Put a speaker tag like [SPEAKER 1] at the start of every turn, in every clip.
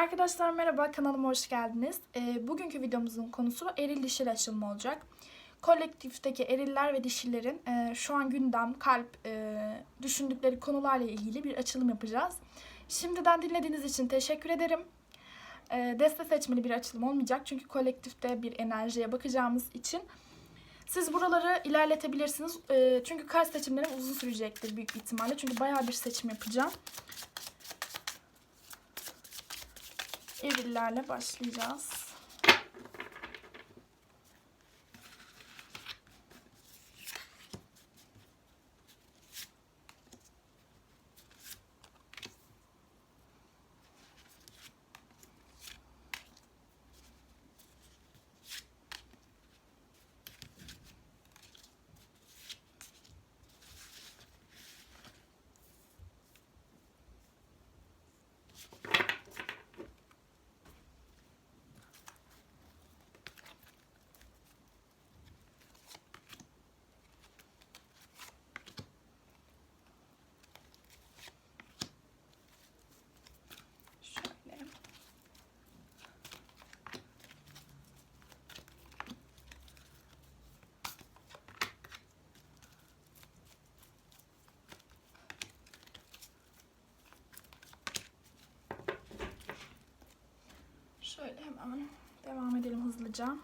[SPEAKER 1] Arkadaşlar merhaba kanalıma hoş geldiniz. Ee, bugünkü videomuzun konusu eril dişil açılımı olacak. Kolektifteki eriller ve dişillerin e, şu an gündem, kalp, e, düşündükleri konularla ilgili bir açılım yapacağız. Şimdiden dinlediğiniz için teşekkür ederim. E, deste seçmeli bir açılım olmayacak çünkü kolektifte bir enerjiye bakacağımız için. Siz buraları ilerletebilirsiniz. E, çünkü kart seçimlerim uzun sürecektir büyük ihtimalle. Çünkü bayağı bir seçim yapacağım. Erillerle başlayacağız. Şöyle. Şöyle hemen devam edelim hızlıca.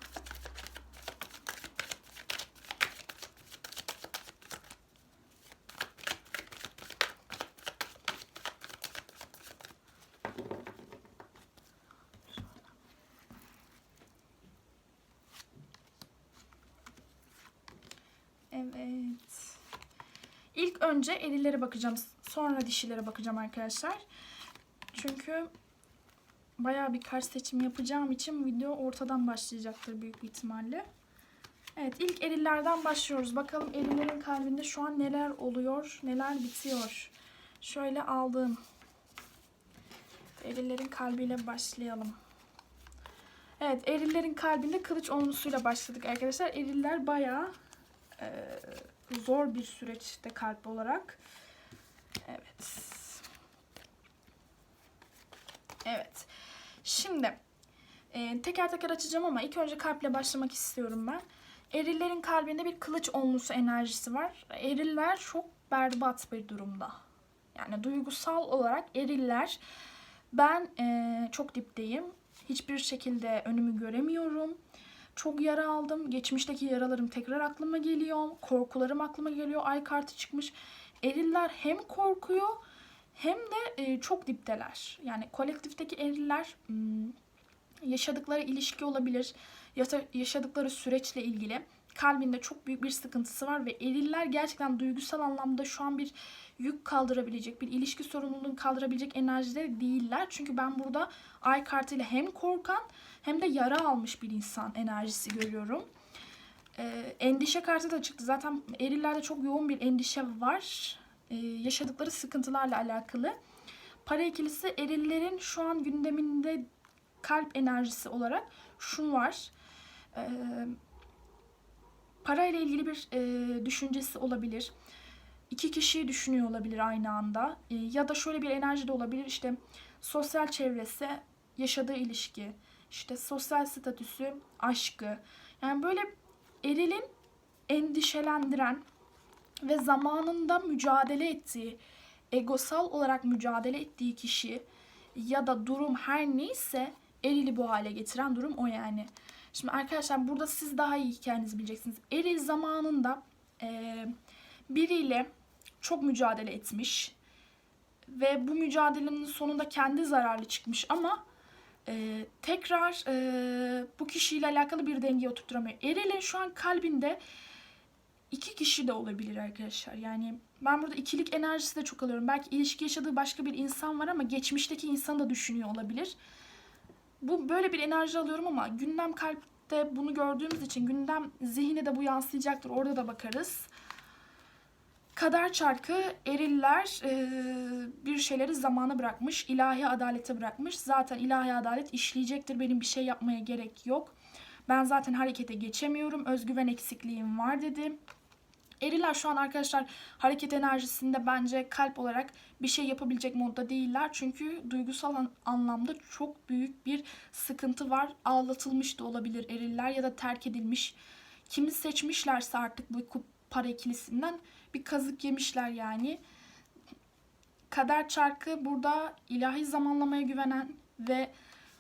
[SPEAKER 1] Evet. İlk önce erilere bakacağım. Sonra dişilere bakacağım arkadaşlar. Çünkü bayağı bir kart seçim yapacağım için video ortadan başlayacaktır büyük ihtimalle. Evet ilk erillerden başlıyoruz. Bakalım erillerin kalbinde şu an neler oluyor, neler bitiyor. Şöyle aldım. Erillerin kalbiyle başlayalım. Evet erillerin kalbinde kılıç onlusuyla başladık arkadaşlar. Eriller bayağı e, zor bir süreçte kalp olarak. Evet. Evet. Şimdi e, teker teker açacağım ama ilk önce kalple başlamak istiyorum ben. Erillerin kalbinde bir kılıç onlusu enerjisi var. Eriller çok berbat bir durumda. Yani duygusal olarak eriller ben e, çok dipteyim. Hiçbir şekilde önümü göremiyorum. Çok yara aldım. Geçmişteki yaralarım tekrar aklıma geliyor. Korkularım aklıma geliyor. Ay kartı çıkmış. Eriller hem korkuyor hem de e, çok dipteler. Yani kolektifteki eriller hmm, yaşadıkları ilişki olabilir. Yaşadıkları süreçle ilgili kalbinde çok büyük bir sıkıntısı var ve eriller gerçekten duygusal anlamda şu an bir yük kaldırabilecek, bir ilişki sorumluluğunu kaldırabilecek enerjide değiller. Çünkü ben burada ay kartıyla hem korkan hem de yara almış bir insan enerjisi görüyorum. Ee, endişe kartı da çıktı. Zaten erillerde çok yoğun bir endişe var. Ee, yaşadıkları sıkıntılarla alakalı. Para ikilisi erillerin şu an gündeminde kalp enerjisi olarak şu var. Ee, para ile ilgili bir e, düşüncesi olabilir. İki kişiyi düşünüyor olabilir aynı anda. E, ya da şöyle bir enerji de olabilir. İşte sosyal çevresi, yaşadığı ilişki, işte sosyal statüsü, aşkı. Yani böyle erilin endişelendiren ve zamanında mücadele ettiği, egosal olarak mücadele ettiği kişi ya da durum her neyse erili bu hale getiren durum o yani. Şimdi arkadaşlar burada siz daha iyi hikayenizi bileceksiniz. Eril zamanında eee, biriyle çok mücadele etmiş ve bu mücadelenin sonunda kendi zararlı çıkmış ama e, tekrar e, bu kişiyle alakalı bir dengeye oturtturamıyor. Eril'in şu an kalbinde iki kişi de olabilir arkadaşlar. Yani ben burada ikilik enerjisi de çok alıyorum. Belki ilişki yaşadığı başka bir insan var ama geçmişteki insanı da düşünüyor olabilir. Bu böyle bir enerji alıyorum ama gündem kalpte bunu gördüğümüz için gündem zihine de bu yansıyacaktır. Orada da bakarız. Kader çarkı eriller e, bir şeyleri zamana bırakmış, ilahi adalete bırakmış. Zaten ilahi adalet işleyecektir. Benim bir şey yapmaya gerek yok. Ben zaten harekete geçemiyorum. Özgüven eksikliğim var dedi. Eriler şu an arkadaşlar hareket enerjisinde bence kalp olarak bir şey yapabilecek modda değiller. Çünkü duygusal an- anlamda çok büyük bir sıkıntı var. Ağlatılmış da olabilir eriller ya da terk edilmiş. Kimi seçmişlerse artık bu para ikilisinden bir kazık yemişler yani. Kader çarkı burada ilahi zamanlamaya güvenen ve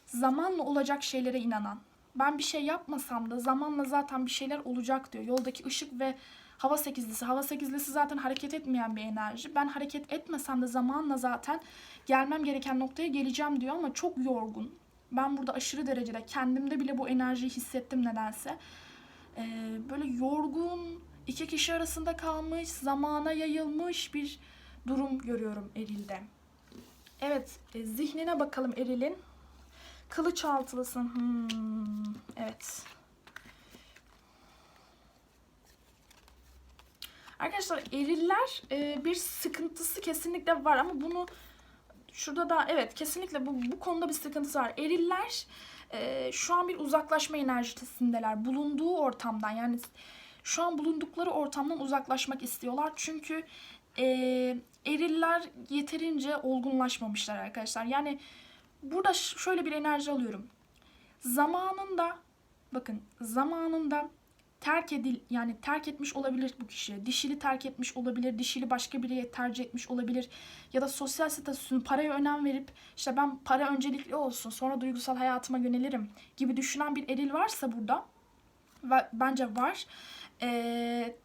[SPEAKER 1] zamanla olacak şeylere inanan. Ben bir şey yapmasam da zamanla zaten bir şeyler olacak diyor. Yoldaki ışık ve hava sekizlisi. Hava sekizlisi zaten hareket etmeyen bir enerji. Ben hareket etmesem de zamanla zaten gelmem gereken noktaya geleceğim diyor ama çok yorgun. Ben burada aşırı derecede kendimde bile bu enerjiyi hissettim nedense. Ee, böyle yorgun, iki kişi arasında kalmış, zamana yayılmış bir durum görüyorum Eril'de. Evet, e, zihnine bakalım Eril'in. Kılıç altılısın. Hmm, evet. Arkadaşlar eriller e, bir sıkıntısı kesinlikle var ama bunu şurada da evet kesinlikle bu, bu konuda bir sıkıntısı var. Eriller e, şu an bir uzaklaşma enerjisindeler. Bulunduğu ortamdan yani şu an bulundukları ortamdan uzaklaşmak istiyorlar. Çünkü e, eriller yeterince olgunlaşmamışlar arkadaşlar. Yani burada şöyle bir enerji alıyorum. Zamanında bakın zamanında terk edil yani terk etmiş olabilir bu kişi. Dişili terk etmiş olabilir. Dişili başka biriye tercih etmiş olabilir. Ya da sosyal statüsünü paraya önem verip işte ben para öncelikli olsun sonra duygusal hayatıma yönelirim gibi düşünen bir eril varsa burada ve bence var. Ee,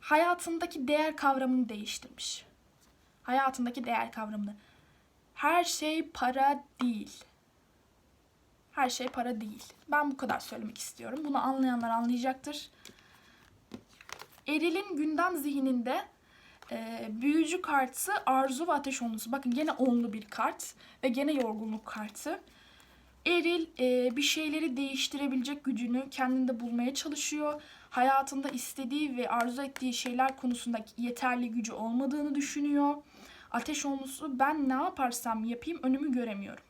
[SPEAKER 1] hayatındaki değer kavramını değiştirmiş. Hayatındaki değer kavramını. Her şey para değil. Her şey para değil. Ben bu kadar söylemek istiyorum. Bunu anlayanlar anlayacaktır. Eril'in gündem zihninde e, büyücü kartı arzu ve ateş onlusu. Bakın gene onlu bir kart ve gene yorgunluk kartı. Eril e, bir şeyleri değiştirebilecek gücünü kendinde bulmaya çalışıyor. Hayatında istediği ve arzu ettiği şeyler konusunda yeterli gücü olmadığını düşünüyor. Ateş olmusu ben ne yaparsam yapayım önümü göremiyorum.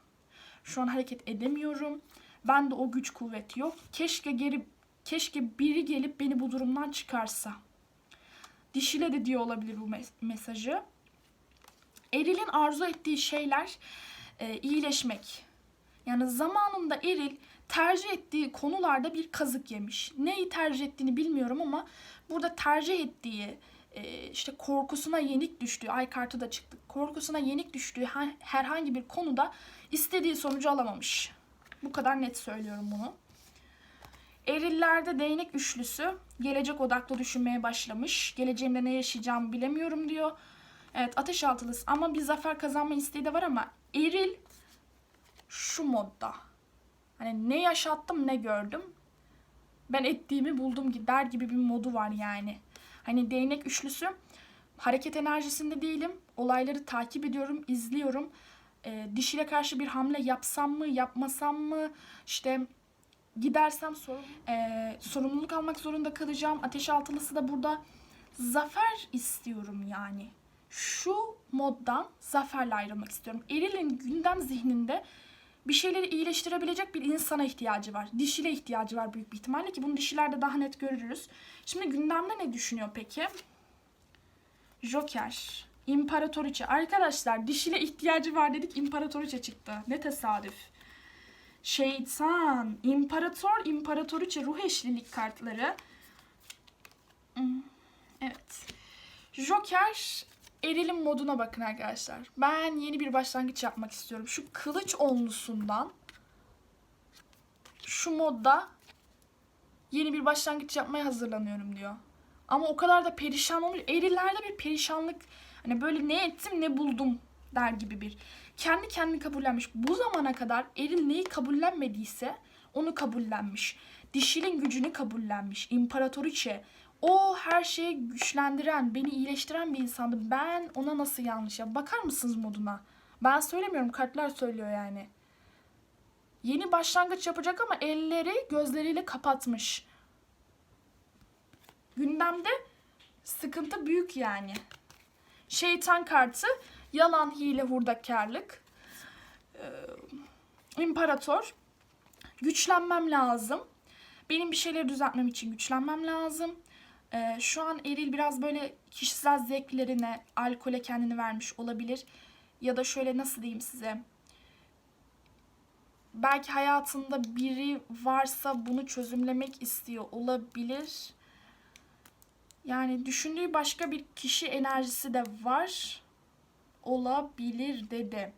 [SPEAKER 1] Şu an hareket edemiyorum. Ben de o güç kuvvet yok. Keşke geri keşke biri gelip beni bu durumdan çıkarsa. Dişile de diyor olabilir bu mes- mesajı. Eril'in arzu ettiği şeyler e, iyileşmek. Yani zamanında Eril tercih ettiği konularda bir kazık yemiş. Neyi tercih ettiğini bilmiyorum ama burada tercih ettiği e, işte korkusuna yenik düştüğü, ay kartı da çıktı. Korkusuna yenik düştüğü her- herhangi bir konuda istediği sonucu alamamış. Bu kadar net söylüyorum bunu. Erillerde değnek üçlüsü gelecek odaklı düşünmeye başlamış. Geleceğimde ne yaşayacağımı bilemiyorum diyor. Evet ateş altılısı ama bir zafer kazanma isteği de var ama eril şu modda. Hani ne yaşattım ne gördüm. Ben ettiğimi buldum gider gibi bir modu var yani. Hani değnek üçlüsü hareket enerjisinde değilim. Olayları takip ediyorum, izliyorum. Ee, dişile karşı bir hamle yapsam mı, yapmasam mı? İşte gidersem sorun, ee, sorumluluk almak zorunda kalacağım. Ateş altılısı da burada zafer istiyorum yani. Şu moddan zaferle ayrılmak istiyorum. Eril'in gündem zihninde bir şeyleri iyileştirebilecek bir insana ihtiyacı var. Dişile ihtiyacı var büyük bir ihtimalle ki bunu dişilerde daha net görürüz. Şimdi gündemde ne düşünüyor peki? Joker, İmparatoriçe. Arkadaşlar dişile ihtiyacı var dedik İmparatoriçe çıktı. Ne tesadüf. Şeytan, İmparator, İmparatoriçe ruh eşlilik kartları. Hmm, Evet. Joker Eril'in moduna bakın arkadaşlar. Ben yeni bir başlangıç yapmak istiyorum. Şu kılıç onlusundan şu modda yeni bir başlangıç yapmaya hazırlanıyorum diyor. Ama o kadar da perişan olmuş. Erilerde bir perişanlık hani böyle ne ettim ne buldum der gibi bir. Kendi kendini kabullenmiş. Bu zamana kadar eril neyi kabullenmediyse onu kabullenmiş. Dişilin gücünü kabullenmiş. İmparatoriçe. O her şeyi güçlendiren, beni iyileştiren bir insandı. Ben ona nasıl yanlış ya? Bakar mısınız moduna? Ben söylemiyorum, kartlar söylüyor yani. Yeni başlangıç yapacak ama elleri gözleriyle kapatmış. Gündemde sıkıntı büyük yani. Şeytan kartı, yalan, hile, hurdakarlık. Ee, İmparator, güçlenmem lazım. Benim bir şeyleri düzeltmem için güçlenmem lazım. Ee, şu an eril biraz böyle kişisel zevklerine, alkole kendini vermiş olabilir. Ya da şöyle nasıl diyeyim size. Belki hayatında biri varsa bunu çözümlemek istiyor olabilir. Yani düşündüğü başka bir kişi enerjisi de var. Olabilir dedi.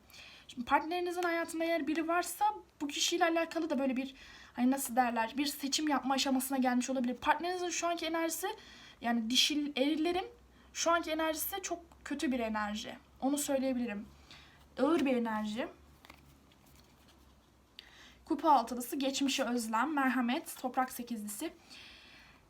[SPEAKER 1] Şimdi partnerinizin hayatında eğer biri varsa bu kişiyle alakalı da böyle bir hani nasıl derler bir seçim yapma aşamasına gelmiş olabilir. Partnerinizin şu anki enerjisi yani dişil erillerin şu anki enerjisi çok kötü bir enerji. Onu söyleyebilirim. Ağır bir enerji. Kupa altılısı, geçmişe özlem, merhamet, toprak sekizlisi.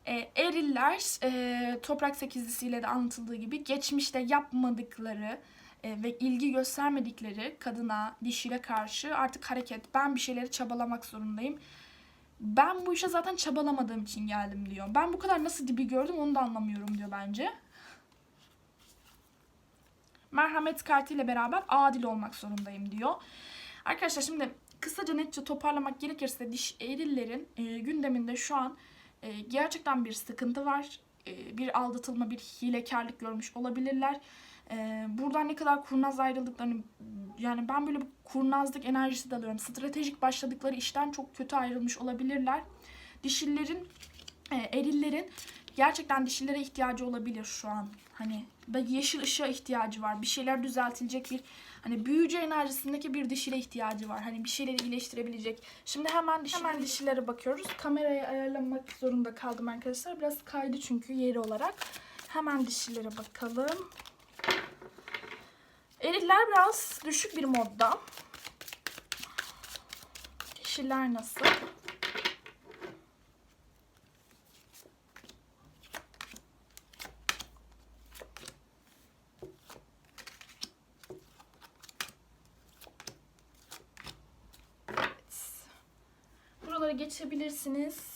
[SPEAKER 1] E, eriller e, toprak sekizlisiyle de anlatıldığı gibi geçmişte yapmadıkları e, ve ilgi göstermedikleri kadına, dişiyle karşı artık hareket. Ben bir şeyleri çabalamak zorundayım. Ben bu işe zaten çabalamadığım için geldim diyor. Ben bu kadar nasıl dibi gördüm onu da anlamıyorum diyor bence. Merhamet kartıyla beraber adil olmak zorundayım diyor. Arkadaşlar şimdi kısaca netçe toparlamak gerekirse diş erillerin e, gündeminde şu an e, gerçekten bir sıkıntı var. E, bir aldatılma, bir hilekarlık görmüş olabilirler. E, buradan ne kadar kurnaz ayrıldıklarını yani ben böyle bir kurnazlık enerjisi de alıyorum. Stratejik başladıkları işten çok kötü ayrılmış olabilirler. Dişillerin, e, erillerin gerçekten dişillere ihtiyacı olabilir şu an. Hani yeşil ışığa ihtiyacı var. Bir şeyler düzeltilecek bir hani büyücü enerjisindeki bir dişile ihtiyacı var. Hani bir şeyleri iyileştirebilecek. Şimdi hemen dişi, hemen dişilere bakıyoruz. Kamerayı ayarlamak zorunda kaldım arkadaşlar. Biraz kaydı çünkü yeri olarak. Hemen dişilere bakalım. Eriller biraz düşük bir modda. Dişiler nasıl? Geçebilirsiniz.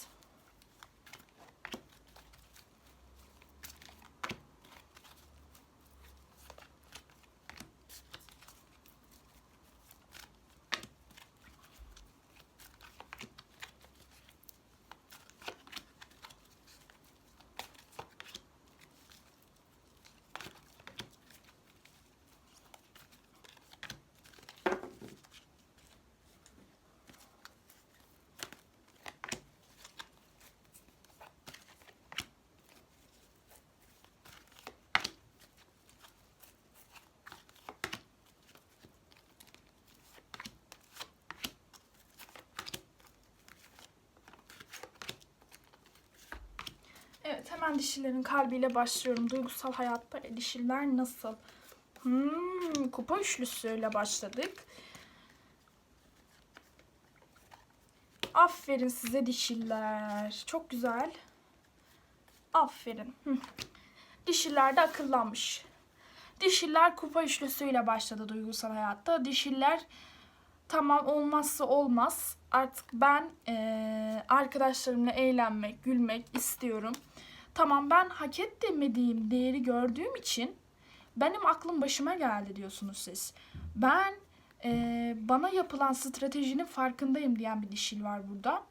[SPEAKER 1] Hemen dişilerin kalbiyle başlıyorum. Duygusal hayatta dişiler nasıl? Hmm, kupa üçlüsüyle başladık. Aferin size dişiller. Çok güzel. Aferin. Hı. Dişiller de akıllanmış. Dişiller kupa üçlüsüyle başladı duygusal hayatta. Dişiller tamam olmazsa olmaz. Artık ben eee, arkadaşlarımla eğlenmek, gülmek istiyorum. Tamam ben hak etmediğim değeri gördüğüm için benim aklım başıma geldi diyorsunuz siz. Ben eee, bana yapılan stratejinin farkındayım diyen bir dişil var burada.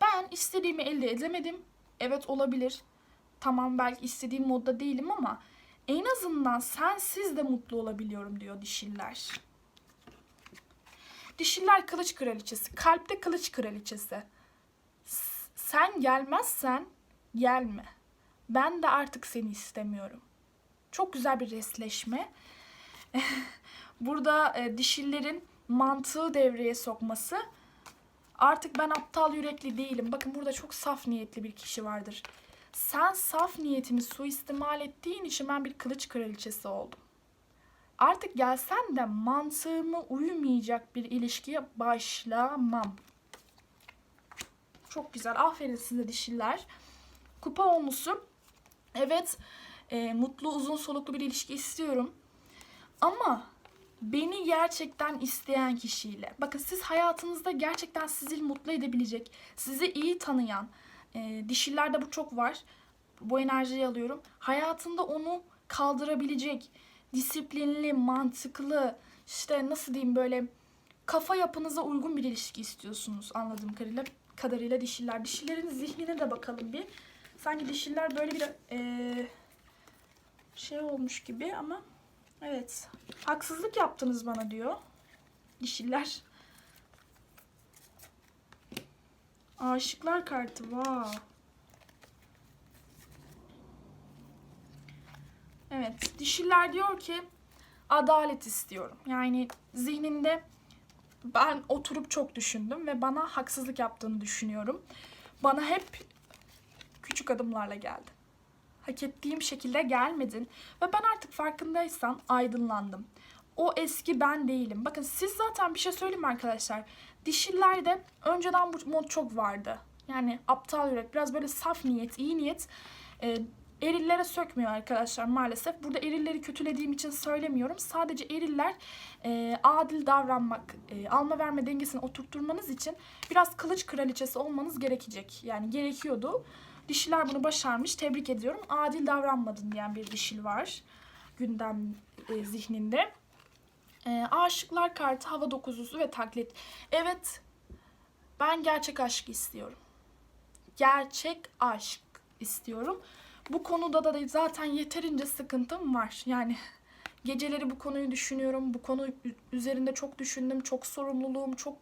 [SPEAKER 1] Ben istediğimi elde edemedim. Evet olabilir. Tamam belki istediğim modda değilim ama en azından sensiz de mutlu olabiliyorum diyor dişiller. Dişiller kılıç kraliçesi. Kalpte kılıç kraliçesi. S- Sen gelmezsen gelme. Ben de artık seni istemiyorum. Çok güzel bir resleşme. Burada e, dişillerin mantığı devreye sokması. Artık ben aptal yürekli değilim. Bakın burada çok saf niyetli bir kişi vardır. Sen saf niyetimi suistimal ettiğin için ben bir kılıç kraliçesi oldum. Artık gelsen de mantığıma uymayacak bir ilişkiye başlamam. Çok güzel. Aferin size dişiler. Kupa olmuşsun. Evet, e, mutlu, uzun soluklu bir ilişki istiyorum. Ama beni gerçekten isteyen kişiyle. Bakın siz hayatınızda gerçekten sizi mutlu edebilecek, sizi iyi tanıyan, e, dişillerde bu çok var. Bu enerjiyi alıyorum. Hayatında onu kaldırabilecek, disiplinli, mantıklı, işte nasıl diyeyim böyle kafa yapınıza uygun bir ilişki istiyorsunuz anladığım kadarıyla. Kadarıyla dişiller. Dişillerin zihnine de bakalım bir. Sanki dişiller böyle bir eee, şey olmuş gibi ama evet. Haksızlık yaptınız bana diyor. Dişiller. Aşıklar kartı. Wow. Evet. Dişiller diyor ki adalet istiyorum. Yani zihninde ben oturup çok düşündüm ve bana haksızlık yaptığını düşünüyorum. Bana hep küçük adımlarla geldi. Hak ettiğim şekilde gelmedin ve ben artık farkındaysan aydınlandım. O eski ben değilim. Bakın siz zaten bir şey söyleyeyim arkadaşlar. Dişillerde önceden bu mod çok vardı. Yani aptal yürek, biraz böyle saf niyet, iyi niyet. E, erillere sökmüyor arkadaşlar maalesef. Burada erilleri kötülediğim için söylemiyorum. Sadece eriller e, adil davranmak, e, alma verme dengesini oturtturmanız için biraz kılıç kraliçesi olmanız gerekecek. Yani gerekiyordu. Dişiler bunu başarmış. Tebrik ediyorum. Adil davranmadın diyen bir dişil var gündem e, zihninde. E, aşıklar kartı, hava dokuzusu ve taklit. Evet, ben gerçek aşk istiyorum. Gerçek aşk istiyorum. Bu konuda da zaten yeterince sıkıntım var. Yani geceleri bu konuyu düşünüyorum. Bu konu üzerinde çok düşündüm. Çok sorumluluğum, çok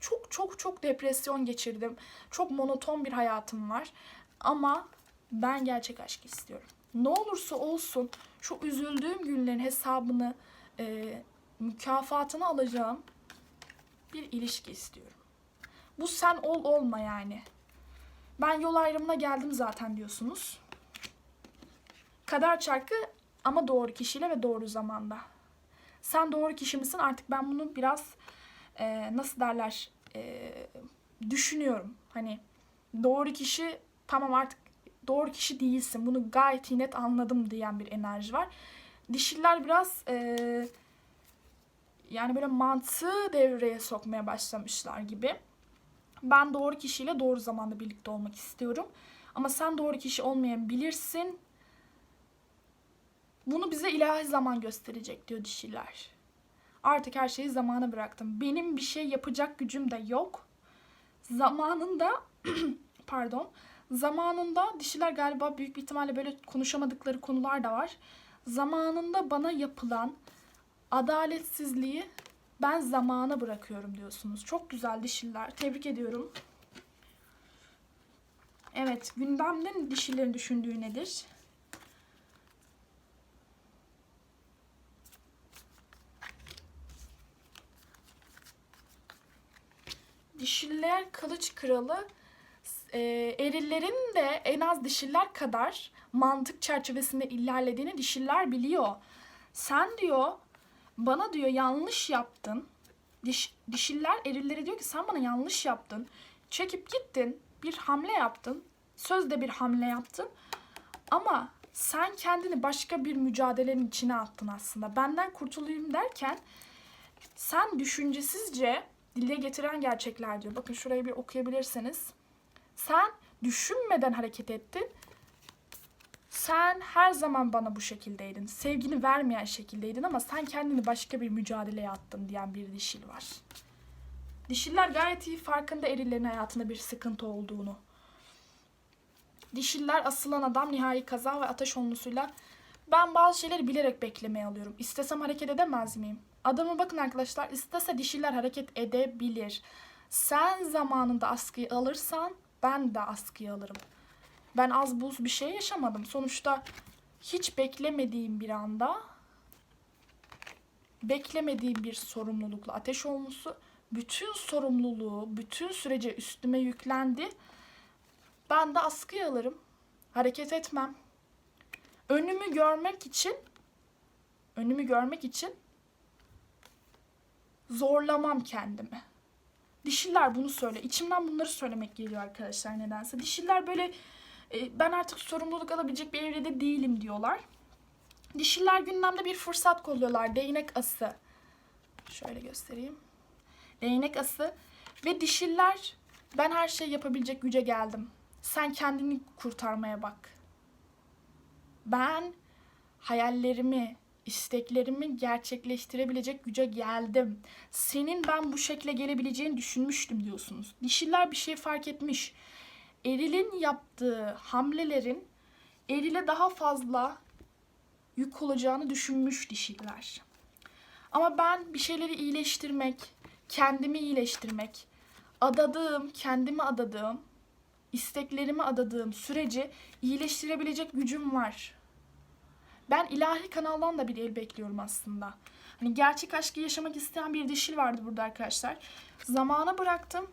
[SPEAKER 1] çok çok çok depresyon geçirdim. Çok monoton bir hayatım var. Ama ben gerçek aşk istiyorum. Ne olursa olsun şu üzüldüğüm günlerin hesabını, e, mükafatını alacağım bir ilişki istiyorum. Bu sen ol olma yani. Ben yol ayrımına geldim zaten diyorsunuz. Kader çarkı ama doğru kişiyle ve doğru zamanda. Sen doğru kişi misin? Artık ben bunu biraz e, nasıl derler e, düşünüyorum. Hani doğru kişi tamam artık doğru kişi değilsin. Bunu gayet net anladım diyen bir enerji var. Dişiller biraz e, yani böyle mantığı devreye sokmaya başlamışlar gibi. Ben doğru kişiyle doğru zamanda birlikte olmak istiyorum. Ama sen doğru kişi olmayabilirsin. Bunu bize ilahi zaman gösterecek diyor dişiler. Artık her şeyi zamana bıraktım. Benim bir şey yapacak gücüm de yok. Zamanında pardon zamanında dişiler galiba büyük bir ihtimalle böyle konuşamadıkları konular da var. Zamanında bana yapılan adaletsizliği ben zamana bırakıyorum diyorsunuz. Çok güzel dişiler. Tebrik ediyorum. Evet, gündemde dişilerin düşündüğü nedir? Dişiller kılıç kralı e, erillerin de en az dişiller kadar mantık çerçevesinde ilerlediğini dişiller biliyor. Sen diyor bana diyor yanlış yaptın. Diş, dişiller erilleri diyor ki sen bana yanlış yaptın. Çekip gittin. Bir hamle yaptın. Sözde bir hamle yaptın. Ama sen kendini başka bir mücadelenin içine attın aslında. Benden kurtulayım derken sen düşüncesizce dile getiren gerçekler diyor. Bakın şurayı bir okuyabilirseniz. Sen düşünmeden hareket ettin. Sen her zaman bana bu şekildeydin. Sevgini vermeyen şekildeydin ama sen kendini başka bir mücadeleye attın diyen bir dişil var. Dişiller gayet iyi farkında erillerin hayatında bir sıkıntı olduğunu. Dişiller asılan adam nihai kaza ve ateş onlusuyla ben bazı şeyleri bilerek beklemeye alıyorum. İstesem hareket edemez miyim? Adamı bakın arkadaşlar istese dişiler hareket edebilir. Sen zamanında askıyı alırsan ben de askıyı alırım. Ben az buz bir şey yaşamadım. Sonuçta hiç beklemediğim bir anda beklemediğim bir sorumlulukla ateş olması bütün sorumluluğu, bütün sürece üstüme yüklendi. Ben de askıya alırım. Hareket etmem. Önümü görmek için önümü görmek için zorlamam kendimi. Dişiller bunu söyle. İçimden bunları söylemek geliyor arkadaşlar nedense. Dişiller böyle e, ben artık sorumluluk alabilecek bir evrede değilim diyorlar. Dişiller gündemde bir fırsat kolluyorlar. Değnek ası. Şöyle göstereyim. Değnek ası. Ve dişiller ben her şeyi yapabilecek güce geldim. Sen kendini kurtarmaya bak. Ben hayallerimi, isteklerimi gerçekleştirebilecek güce geldim. Senin ben bu şekle gelebileceğini düşünmüştüm diyorsunuz. Dişiller bir şey fark etmiş. erilin yaptığı hamlelerin erile daha fazla yük olacağını düşünmüş dişiler. Ama ben bir şeyleri iyileştirmek, kendimi iyileştirmek, adadığım, kendimi adadığım, isteklerimi adadığım süreci iyileştirebilecek gücüm var. Ben ilahi kanaldan da bir el bekliyorum aslında. Hani gerçek aşkı yaşamak isteyen bir dişil vardı burada arkadaşlar. Zamana bıraktım.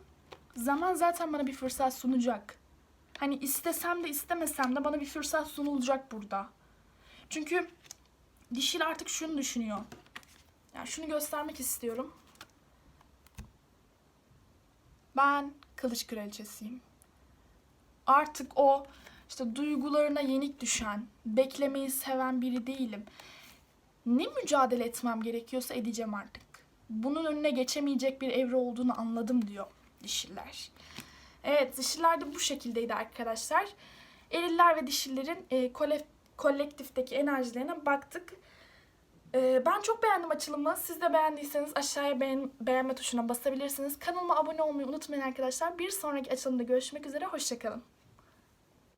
[SPEAKER 1] Zaman zaten bana bir fırsat sunacak. Hani istesem de istemesem de bana bir fırsat sunulacak burada. Çünkü dişil artık şunu düşünüyor. Yani şunu göstermek istiyorum. Ben kılıç kraliçesiyim. Artık o işte duygularına yenik düşen, beklemeyi seven biri değilim. Ne mücadele etmem gerekiyorsa edeceğim artık. Bunun önüne geçemeyecek bir evre olduğunu anladım diyor dişiller. Evet dişiller de bu şekildeydi arkadaşlar. Eriller ve dişillerin e, kole- kolektifteki enerjilerine baktık. E, ben çok beğendim açılımı. Siz de beğendiyseniz aşağıya beğen- beğenme tuşuna basabilirsiniz. Kanalıma abone olmayı unutmayın arkadaşlar. Bir sonraki açılımda görüşmek üzere. Hoşçakalın.